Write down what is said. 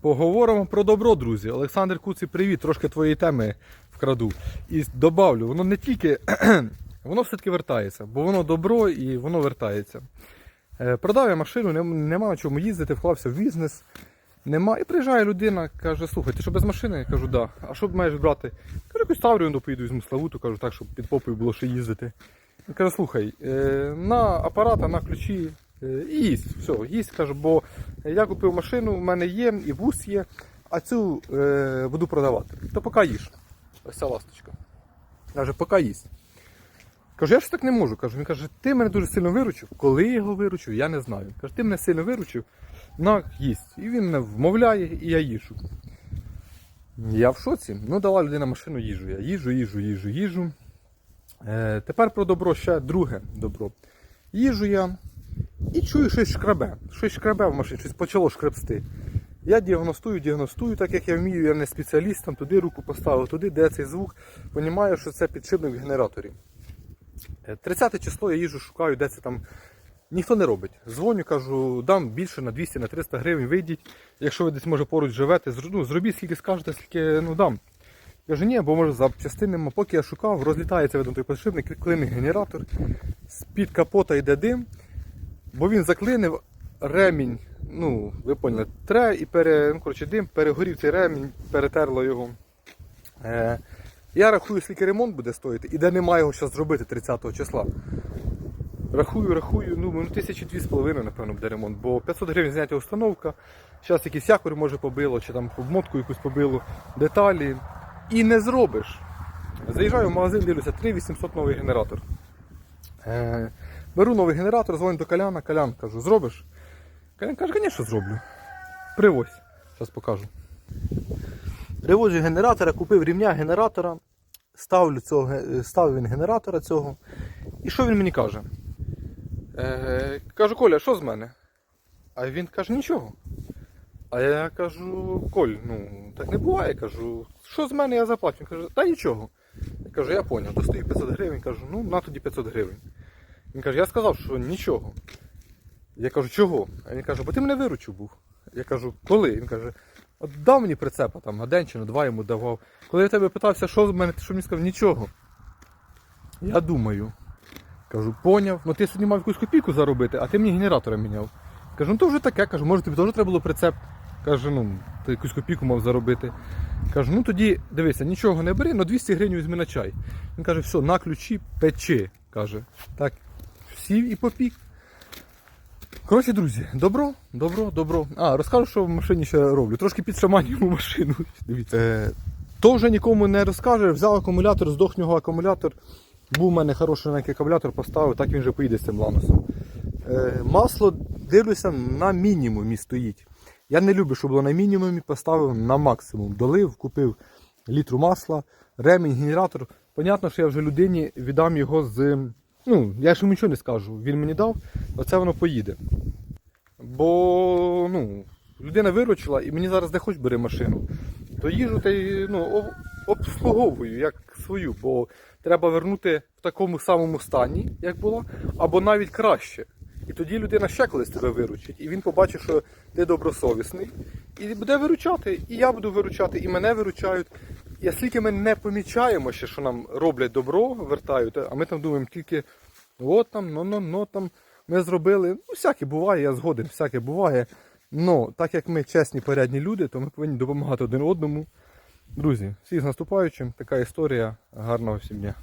Поговоримо про добро, друзі. Олександр Куций, привіт, трошки твоєї теми вкраду. І добавлю, воно не тільки, воно все-таки вертається, бо воно добро і воно вертається. Е, Продав я машину, нема на чому їздити, вклався в бізнес. Нема. І приїжджає людина, каже, слухай, ти що без машини? Я кажу, да. А що маєш брати? Кажу, якусь Таврію поїду візьму Славуту, кажу, так, щоб під попою було ще їздити. Він каже, слухай, е, на апарата, на ключі і їсть. Все, їсть, каже, бо я купив машину, в мене є, і бус є, а цю е, буду продавати. То поки їж. Ось ця ласточка. Каже, поки їсть. Кажу, я ж так не можу. Кажу, він каже, ти мене дуже сильно виручив. Коли я його виручив, я не знаю. Каже, ти мене сильно виручив, на їсть. І він мене вмовляє, і я їжу. Я в шоці. Ну, дала людина машину, їжу. Я їжу, їжу, їжу, їжу. Е, тепер про добро ще друге добро. Їжу я і чую, щось шкрабе. Щось шкрабе в машині, щось почало шкребсти. Я діагностую, діагностую, так як я вмію, я не спеціаліст, там туди руку поставив, туди, де цей звук. Понімаю, що це підшипник в генераторі. Е, 30 число я їжу, шукаю, де це там. Ніхто не робить. Дзвоню, кажу, дам більше на 200 на 300 гривень, вийдіть. Якщо ви десь може поруч живете, ну, зробіть скільки скажете, скільки ну, дам. Каже, ні, бо може запчастини, нема. поки я шукав, розлітається видно той підшипник, клинний генератор, з-під капота йде дим, бо він заклинив ремінь, ну, ви поняли, тре і пере, ну, коротше, дим, перегорів цей ремінь, перетерло його. Е, я рахую, скільки ремонт буде стоїти, і де немає його зараз зробити 30 числа. Рахую, рахую, ну, ну тисячі дві з половиною, напевно, буде ремонт, бо 500 гривень зняття установка, зараз якийсь якорь може побило, чи там обмотку якусь побило, деталі. І не зробиш. Заїжджаю в магазин, дивлюся, 3800 новий генератор. Е, беру новий генератор, дзвоню до Коляна, Колян, кажу, зробиш? Колян каже, звісно, зроблю. Привозь, зараз покажу. Привозю генератора, купив рівня генератора, ставлю цього, ге- ставив він генератора цього. І що він мені каже? Е, кажу, Коля, що з мене? А він каже, нічого. А я кажу, Коль, ну так не буває. Кажу, що з мене я заплачу? Він каже, та нічого. Я кажу, я поняв, достаю 500 гривень, кажу, ну на тоді 500 гривень. Він каже, я сказав, що нічого. Я кажу, чого? А він каже, бо ти мене виручив був. Я кажу, коли? Він каже, от дав мені прицепа там на день чи на два йому давав. Коли я тебе питався, що з мене, ти що мені сказав, нічого. Я думаю. Кажу, поняв. Ну ти сьогодні мав якусь копійку заробити, а ти мені генератора міняв. Кажу, ну то вже таке, кажу, може тобі теж треба було прицеп. Каже, ну, ти якусь копійку мав заробити. Кажу, ну тоді дивися, нічого не бери, але 200 гривень візьми на чай. Він каже, все, на ключі печи. Каже, так, сів і попік. Коротше, друзі, добро, добро, добро. А, розкажу, що в машині ще роблю. Трошки підшаманюємо машину. Дивіться. Е, то вже нікому не розкаже. Взяв акумулятор, здох в нього акумулятор. Був у мене хороший новенький акумулятор, поставив, так він вже поїде з цим ланосом. Е, масло дивлюся на мінімумі стоїть. Я не люблю, щоб було на мінімумі, поставив на максимум. Долив, купив літру масла, ремінь, генератор. Понятно, що я вже людині віддам його з. Ну, я ж йому нічого не скажу. Він мені дав, оце воно поїде. Бо ну, людина виручила і мені зараз де хоч бери машину. То їжу та ну, обслуговую як свою, бо треба вернути в такому самому стані, як було, або навіть краще. І тоді людина ще колись тебе виручить, і він побачить, що ти добросовісний, і буде виручати, і я буду виручати, і мене виручають. І оскільки ми не помічаємо ще, що нам роблять добро, вертають, а ми там думаємо тільки от там, ну там ми зробили. Ну, всяке буває, я згоден, всяке буває. Ну, так як ми чесні, порядні люди, то ми повинні допомагати один одному. Друзі, всіх з наступаючим, така історія. Гарного всім дня.